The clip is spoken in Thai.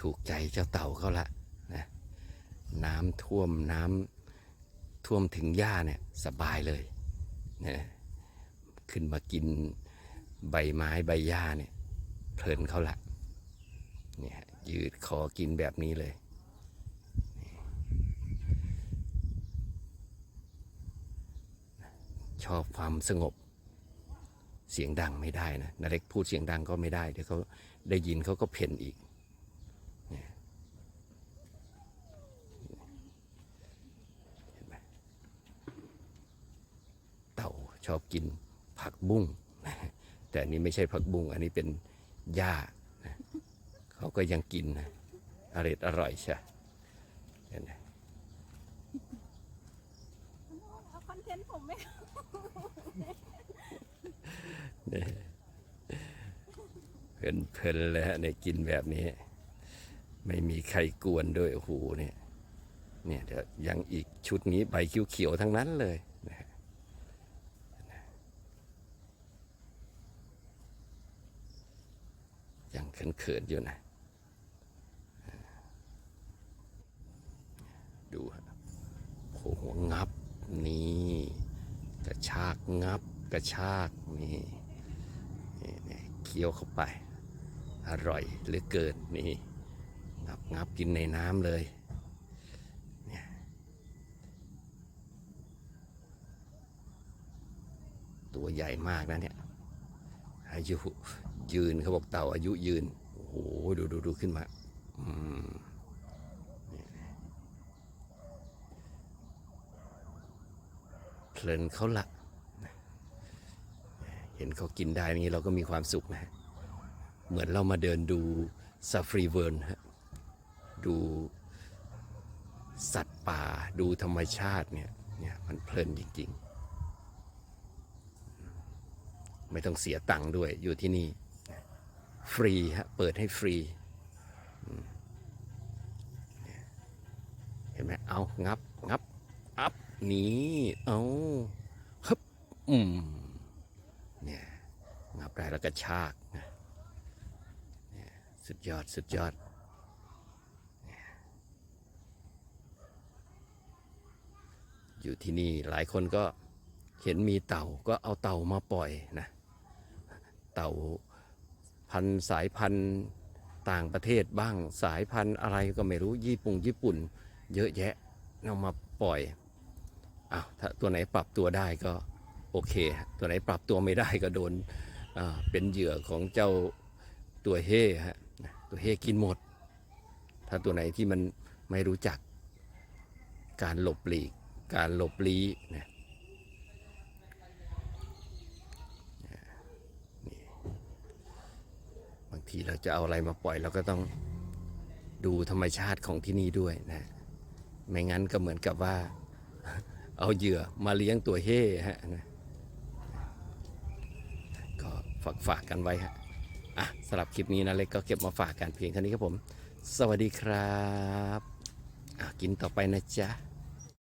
ถูกใจเจ้าเต่าเขาละนะน้ำท่วมน้ำท่วมถึงหญ้าเนี่ยสบายเลยนะขึ้นมากินใบไม้ใบหญ้าเนี่ยเพลินเขาละเนี่ยยืดคอกินแบบนี้เลยชอบความสงบ เสียงดังไม่ได้นะนาเล็กพูดเสียงดังก็ไม่ได้ เดี๋ยวเขาได้ยินเขาก็เพ่นอีกเนี่ยเห็นไหมเต่า ชอบกินผักบุ้ง แต่อันนี้ไม่ใช่ผักบุ้ง อันนี้เป็นหญ้านะเขาก็ยังกินนะอร่อยอร่อยใช่เห็นไหมเอาคอนเทนต์ผมไหมเพลินเพลินเลยฮะเนี่ยกินแบบนี้ ไม่มีใครกวนด้วยโอ้โหเนี่ยเนี่ยเดี๋ยวยังอีกชุดนี้ใบเขียวๆทั้งนั้นเลยนะฮะยัง เขินๆอยู่นะ ดูฮะโอ้โหงับ นี่ กระชากงับ กระชาก นี่นี่เคี้ยวเข้าไป อร่อยเหลือเกินนี่ งับงับกินในน้ำเลยตัวใหญ่มากนะเนี่ยอายุ ยืนเขาบอกเต่าอายุยืน โอ้โห ดูดูดูขึ้นมาอืมเพลินเขาละ เห็นเขากินได้นี้เราก็มีความสุขนะฮะเหมือนเรามาเดินดูซาฟรีเวิร์นฮะ ดูสัตว์ป่า ดูธรรมชาติเนี่ย เนี่ยมันเพลินจริง ๆ ไม่ต้องเสียตังค์ด้วยอยู่ที่นี่ ฟรีฮะเปิดให้ฟรีเห็นไหมเอางับงับอัพนี่เอาฮึบอืมเนี่ยงับได้แล้วก็ชากนะเนี่ยสุดยอดสุดยอดอยู่ที่นี่หลายคนก็เห็นมีเต่าก็เอาเต่ามาปล่อยนะ เต่า พันธุ์สายพันธุ์ต่างประเทศบ้างสายพันธุ์อะไรก็ไม่รู้ญี่ปุ่งญี่ปุ่น เยอะแยะเอามาปล่อยอ้าวถ้าตัวไหนปรับตัวได้ก็โอเค ตัวไหนปรับตัวไม่ได้ก็โดนเป็นเหยื่อของเจ้าตัวเฮ่ฮะตัวเฮ่กินหมด ถ้าตัวไหนที่มันไม่รู้จักการหลบหลีก การหลบลี้นะนี่บาง ทีเราจะเอาอะไรมาปล่อยเราก็ต้องดูธรรมชาติของที่นี่ด้วยนะไม่งั้นก็เหมือนกับว่า เอาเหยื่อมาเลี้ยงตัวเฮ่ฮะนะก็ฝากฝากกันไว้ฮะอะสำหรับคลิปนี้นะเล็กก็เก็บมาฝากกันเพียงเท่านี้ครับผม สวัสดีครับอะกินต่อไปนะจ๊ะ